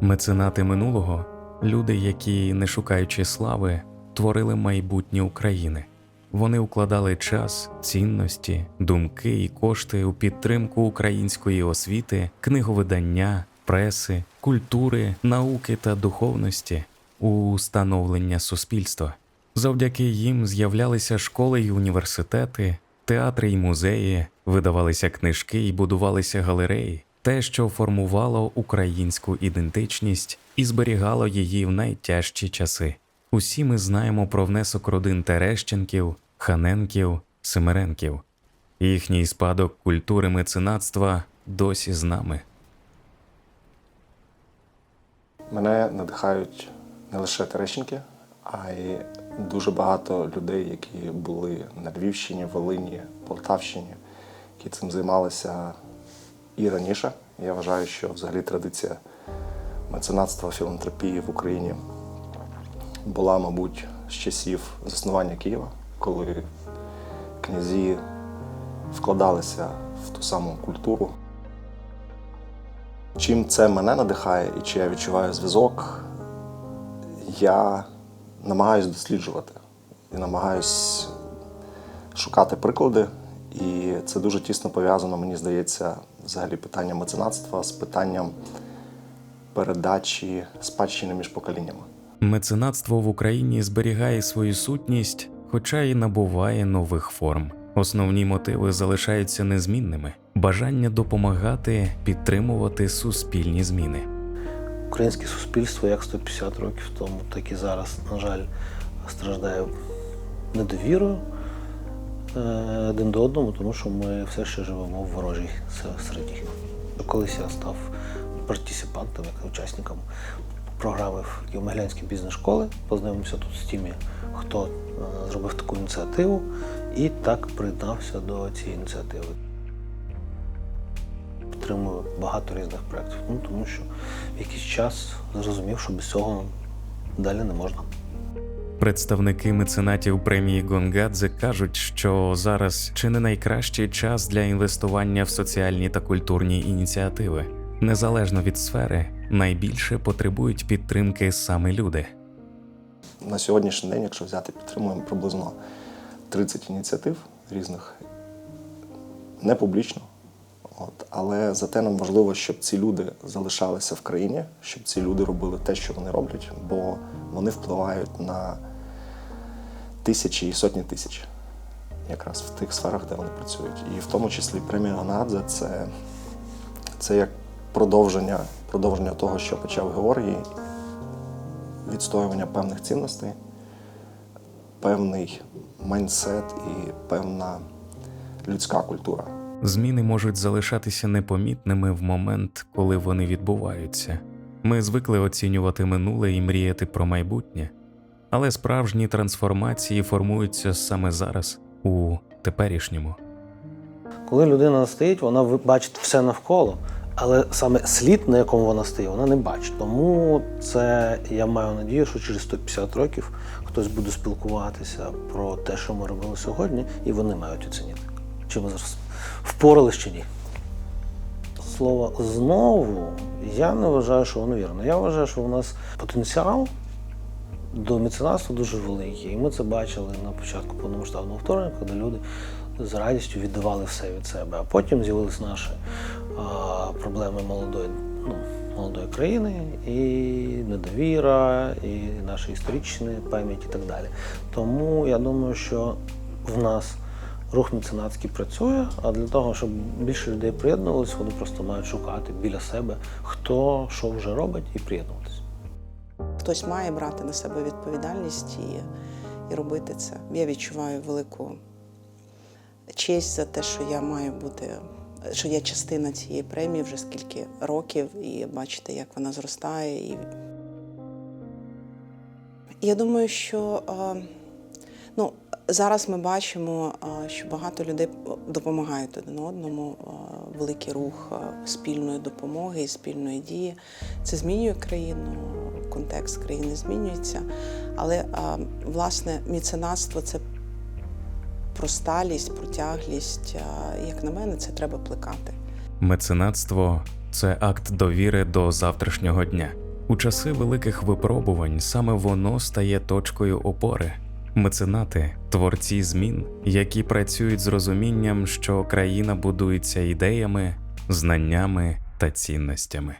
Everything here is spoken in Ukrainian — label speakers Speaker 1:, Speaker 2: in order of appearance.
Speaker 1: Меценати минулого люди, які, не шукаючи слави, творили майбутнє України. Вони укладали час, цінності, думки і кошти у підтримку української освіти, книговидання, преси, культури, науки та духовності у становлення суспільства. Завдяки їм з'являлися школи й університети, театри й музеї, видавалися книжки і будувалися галереї, те, що формувало українську ідентичність і зберігало її в найтяжчі часи. Усі ми знаємо про внесок родин Терещенків, Ханенків, Семеренків. Їхній спадок культури меценатства досі з нами.
Speaker 2: Мене надихають не лише Терещенки, а й дуже багато людей, які були на Львівщині, Волині, Полтавщині, які цим займалися і раніше. Я вважаю, що взагалі традиція меценатства, філантропії в Україні була, мабуть, з часів заснування Києва, коли князі вкладалися в ту саму культуру. Чим це мене надихає і чи я відчуваю зв'язок, я намагаюсь досліджувати і намагаюсь шукати приклади. І це дуже тісно пов'язано, мені здається, взагалі питання меценатства з питанням передачі спадщини між поколіннями.
Speaker 1: Меценатство в Україні зберігає свою сутність, хоча й набуває нових форм. Основні мотиви залишаються незмінними: бажання допомагати, підтримувати суспільні зміни.
Speaker 3: Українське суспільство як 150 років тому, так і зараз, на жаль, страждає недовірою один до одному, тому що ми все ще живемо в ворожій середі. Колись я став партисипантом, як учасником програми в Києво-Могилянській бізнес-школи. Познайомився тут з тими, хто е, зробив таку ініціативу, і так приєднався до цієї ініціативи підтримую багато різних проєктів. Ну, тому що якийсь час зрозумів, що без цього далі не можна.
Speaker 1: Представники меценатів премії Гонгадзе кажуть, що зараз чи не найкращий час для інвестування в соціальні та культурні ініціативи. Незалежно від сфери, найбільше потребують підтримки саме люди.
Speaker 2: На сьогоднішній день, якщо взяти, підтримуємо приблизно 30 ініціатив різних, не публічно. От, але зате нам важливо, щоб ці люди залишалися в країні, щоб ці люди робили те, що вони роблять, бо вони впливають на тисячі і сотні тисяч, якраз в тих сферах, де вони працюють. І в тому числі премія Ганадзе це, це як продовження, продовження того, що почав Георгій, відстоювання певних цінностей, певний майндсет і певна людська культура.
Speaker 1: Зміни можуть залишатися непомітними в момент, коли вони відбуваються. Ми звикли оцінювати минуле і мріяти про майбутнє, але справжні трансформації формуються саме зараз, у теперішньому.
Speaker 3: Коли людина стоїть, вона бачить все навколо, але саме слід, на якому вона стоїть, вона не бачить. Тому це я маю надію, що через 150 років хтось буде спілкуватися про те, що ми робили сьогодні, і вони мають оцінити, чи зараз впорались чи ні. Слово знову я не вважаю, що воно вірно. Я вважаю, що у нас потенціал до меценатства дуже великий. І ми це бачили на початку повномасштабного вторгнення, коли люди з радістю віддавали все від себе. А потім з'явилися наші а, проблеми молодої, ну, молодої країни, і недовіра, і наша історична пам'ять, і так далі. Тому я думаю, що в нас рух меценатський працює, а для того, щоб більше людей приєднувалися, вони просто мають шукати біля себе, хто що вже робить, і приєднуватися.
Speaker 4: Хтось має брати на себе відповідальність і, і робити це. Я відчуваю велику честь за те, що я маю бути, що я частина цієї премії вже скільки років, і бачите, як вона зростає. І... Я думаю, що е, ну, зараз ми бачимо, що багато людей допомагають один одному. Великий рух спільної допомоги і спільної дії. Це змінює країну, контекст країни змінюється. Але власне міценатство це про сталість, про тяглість. Е, Як на мене, це треба плекати.
Speaker 1: Меценатство це акт довіри до завтрашнього дня. У часи великих випробувань саме воно стає точкою опори. Меценати творці змін, які працюють з розумінням, що країна будується ідеями, знаннями та цінностями.